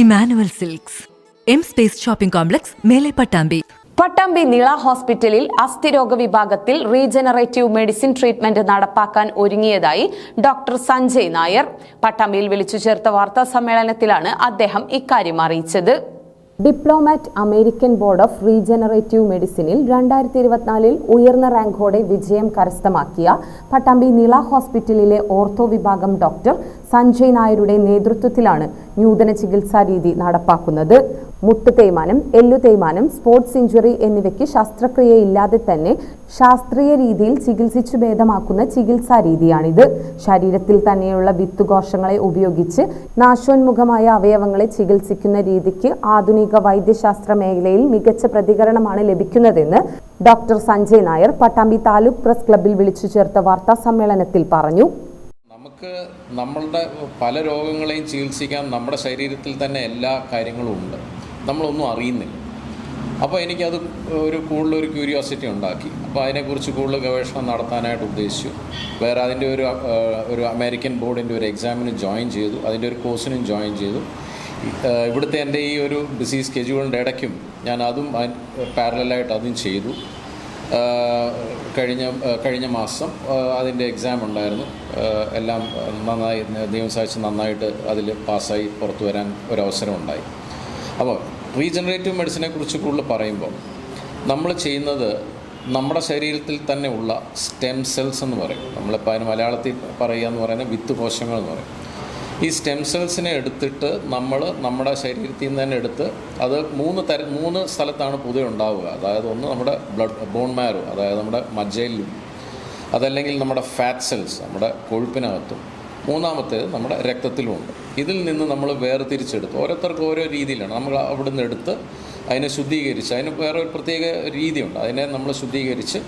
Emmanuel silks. M space shopping complex മേലെ പട്ടാമ്പി. പട്ടാമ്പി നിള ഹോസ്പിറ്റലിൽ അസ്ഥിരോഗ വിഭാഗത്തിൽ റീജനറേറ്റീവ് മെഡിസിൻ ട്രീറ്റ്മെന്റ് നടപ്പാക്കാൻ ഒരുങ്ങിയതായി ഡോക്ടർ സഞ്ജയ് നായർ പട്ടാമ്പിയിൽ വിളിച്ചു ചേർത്ത വാർത്താ സമ്മേളനത്തിലാണ് അദ്ദേഹം ഇക്കാര്യം അറിയിച്ചത്. Diplomate American board of regenerative മെഡിസിനിൽ രണ്ടായിരത്തി ഇരുപത്തിനാലിൽ ഉയർന്ന റാങ്കോടെ വിജയം കരസ്ഥമാക്കിയ പട്ടാമ്പി നിള ഹോസ്പിറ്റലിലെ ഓർത്തോ വിഭാഗം ഡോക്ടർ സഞ്ജയ് നായരുടെ നേതൃത്വത്തിലാണ് നൂതന ചികിത്സാ രീതി നടപ്പാക്കുന്നത്. മുട്ട് തേയ്മാനം എല്ലു തേയ്മാനം സ്പോർട്സ് ഇഞ്ചുറി എന്നിവയ്ക്ക് ശസ്ത്രക്രിയയില്ലാതെ തന്നെ ശാസ്ത്രീയ രീതിയിൽ ചികിത്സിച്ചു ഭേദമാക്കുന്ന ചികിത്സാ രീതിയാണിത്. ശരീരത്തിൽ തന്നെയുള്ള വിത്തുകോശങ്ങളെ ഉപയോഗിച്ച് നാശോന്മുഖമായ അവയവങ്ങളെ ചികിത്സിക്കുന്ന രീതിക്ക് ആധുനിക വൈദ്യശാസ്ത്ര മേഖലയിൽ മികച്ച പ്രതികരണമാണ് ലഭിക്കുന്നതെന്ന് ഡോക്ടർ സഞ്ജയ് നായർ പട്ടാമ്പി താലൂക്ക് പ്രസ് ക്ലബ്ബിൽ വിളിച്ചു ചേർത്ത വാർത്താ സമ്മേളനത്തിൽ പറഞ്ഞു. നമുക്ക് നമ്മളുടെ പല രോഗങ്ങളെയും ചികിത്സിക്കാൻ നമ്മുടെ ശരീരത്തിൽ തന്നെ എല്ലാ കാര്യങ്ങളും ഉണ്ട്. നമ്മളൊന്നും അറിയുന്നില്ല. അപ്പോൾ എനിക്കത് ഒരു കൂടുതൽ ഒരു ക്യൂരിയോസിറ്റി ഉണ്ടാക്കി. അപ്പോൾ അതിനെക്കുറിച്ച് കൂടുതൽ ഗവേഷണം നടത്താനായിട്ട് ഉദ്ദേശിച്ചു. വേറെ അതിന്റെ ഒരു ഒരു അമേരിക്കൻ ബോർഡിന്റെ ഒരു എക്സാമിന് ജോയിൻ ചെയ്തു. അതിന്റെ ഒരു കോഴ്സിനും ജോയിൻ ചെയ്തു. ഇവിടുത്തെ എന്റെ ഈ ഒരു ബിസി സ്കെഡ്യൂളിന്റെ ഇടയ്ക്കും ഞാൻ അതും പാരലായിട്ട് അതും ചെയ്തു. കഴിഞ്ഞ കഴിഞ്ഞ മാസം അതിന്റെ എക്സാം ഉണ്ടായിരുന്നു. എല്ലാം നന്നായി സഹായിച്ച് നന്നായിട്ട് അതിൽ പാസ്സായി പുറത്തു വരാൻ ഒരവസരം ഉണ്ടായി. അപ്പോൾ റീജനറേറ്റീവ് മെഡിസിനെ കുറിച്ച് കൂടുതൽ പറയുമ്പോൾ നമ്മൾ ചെയ്യുന്നത് നമ്മുടെ ശരീരത്തിൽ തന്നെ ഉള്ള സ്റ്റെം സെൽസ് എന്ന് പറയും. നമ്മളിപ്പോൾ അതിന് മലയാളത്തിൽ പറയുക എന്ന് പറയുന്നത് വിത്ത് കോശങ്ങൾ എന്ന് പറയും. ഈ സ്റ്റെം സെൽസിനെ എടുത്തിട്ട് നമ്മൾ നമ്മുടെ ശരീരത്തിൽ നിന്ന് തന്നെ എടുത്ത് അത് മൂന്ന് തര മൂന്ന് സ്ഥലത്താണ് പുതിയ ഉണ്ടാവുക. അതായത് ഒന്ന് നമ്മുടെ ബ്ലഡ് ബോൺ മാരോ അതായത് നമ്മുടെ മജ്ജയിലും അതല്ലെങ്കിൽ നമ്മുടെ ഫാറ്റ് സെൽസ് നമ്മുടെ കൊഴുപ്പിനകത്തും. മൂന്നാമത്തേത് നമ്മുടെ രക്തത്തിലുമുണ്ട് ഇതിൽ നിന്ന് നമ്മൾ വേർതിരിച്ചെടുത്ത്. ഓരോരുത്തർക്കും ഓരോ രീതിയിലാണ്. നമ്മൾ അവിടുന്ന് എടുത്ത് അതിനെ ശുദ്ധീകരിച്ച് അതിന് വേറെ ഒരു പ്രത്യേക രീതിയുണ്ട്. അതിനെ നമ്മൾ ശുദ്ധീകരിച്ച്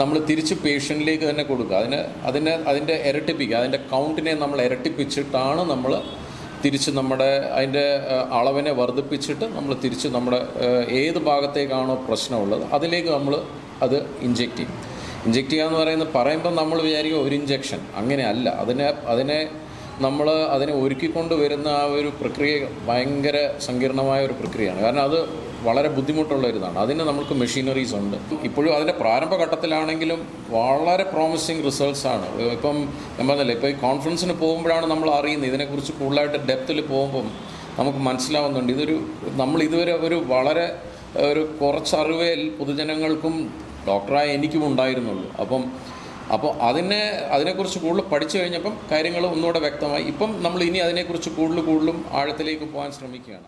നമ്മൾ തിരിച്ച് പേഷ്യന്റിലേക്ക് തന്നെ കൊടുക്കുക. അതിന് അതിനെ അതിന്റെ ഇരട്ടിപ്പിക്കുക. അതിന്റെ കൗണ്ടിനെ നമ്മൾ ഇരട്ടിപ്പിച്ചിട്ടാണ് നമ്മൾ തിരിച്ച് നമ്മുടെ അതിന്റെ അളവിനെ വർദ്ധിപ്പിച്ചിട്ട് നമ്മൾ തിരിച്ച് നമ്മുടെ ഏത് ഭാഗത്തേക്കാണോ പ്രശ്നമുള്ളത് അതിലേക്ക് നമ്മൾ അത് ഇഞ്ചെക്റ്റ് ചെയ്യും. ഇഞ്ചെക്റ്റ് ചെയ്യുക എന്ന് പറയുന്നത് പറയുമ്പോൾ നമ്മൾ വിചാരിക്കുക ഒരു ഇഞ്ചെക്ഷൻ അങ്ങനെയല്ല അതിനെ അതിനെ നമ്മൾ അതിനെ ഒരുക്കിക്കൊണ്ട് വരുന്ന ആ ഒരു പ്രക്രിയ ഭയങ്കര സങ്കീർണമായ ഒരു പ്രക്രിയയാണ്. കാരണം അത് വളരെ ബുദ്ധിമുട്ടുള്ള ഒരു ഇതാണ് അതിന് നമുക്ക് മെഷീനറീസ് ഉണ്ട്. ഇപ്പോഴും അതിന്റെ പ്രാരംഭഘട്ടത്തിലാണെങ്കിലും വളരെ പ്രോമിസിങ് റിസൾട്ട്സ് ആണ്. ഇപ്പം ഞാൻ പറഞ്ഞില്ല ഇപ്പോൾ ഈ കോൺഫറൻസിന് പോകുമ്പോഴാണ് നമ്മൾ അറിയുന്നത്. ഇതിനെക്കുറിച്ച് കൂടുതലായിട്ട് ഡെപ്തിൽ പോകുമ്പം നമുക്ക് മനസ്സിലാവുന്നുണ്ട്. ഇതൊരു നമ്മൾ ഇതുവരെ ഒരു വളരെ ഒരു കുറച്ച് പൊതുജനങ്ങൾക്കും ഡോക്ടറായ എനിക്കും ഉണ്ടായിരുന്നുള്ളൂ. അപ്പം അപ്പോൾ അതിനെ അതിനെക്കുറിച്ച് കൂടുതൽ പഠിച്ചു കഴിഞ്ഞപ്പം കാര്യങ്ങൾ ഒന്നുകൂടെ വ്യക്തമായി. ഇപ്പം നമ്മൾ ഇനി അതിനെക്കുറിച്ച് കൂടുതൽ കൂടുതലും ആഴത്തിലേക്ക് പോകാൻ ശ്രമിക്കുകയാണ്.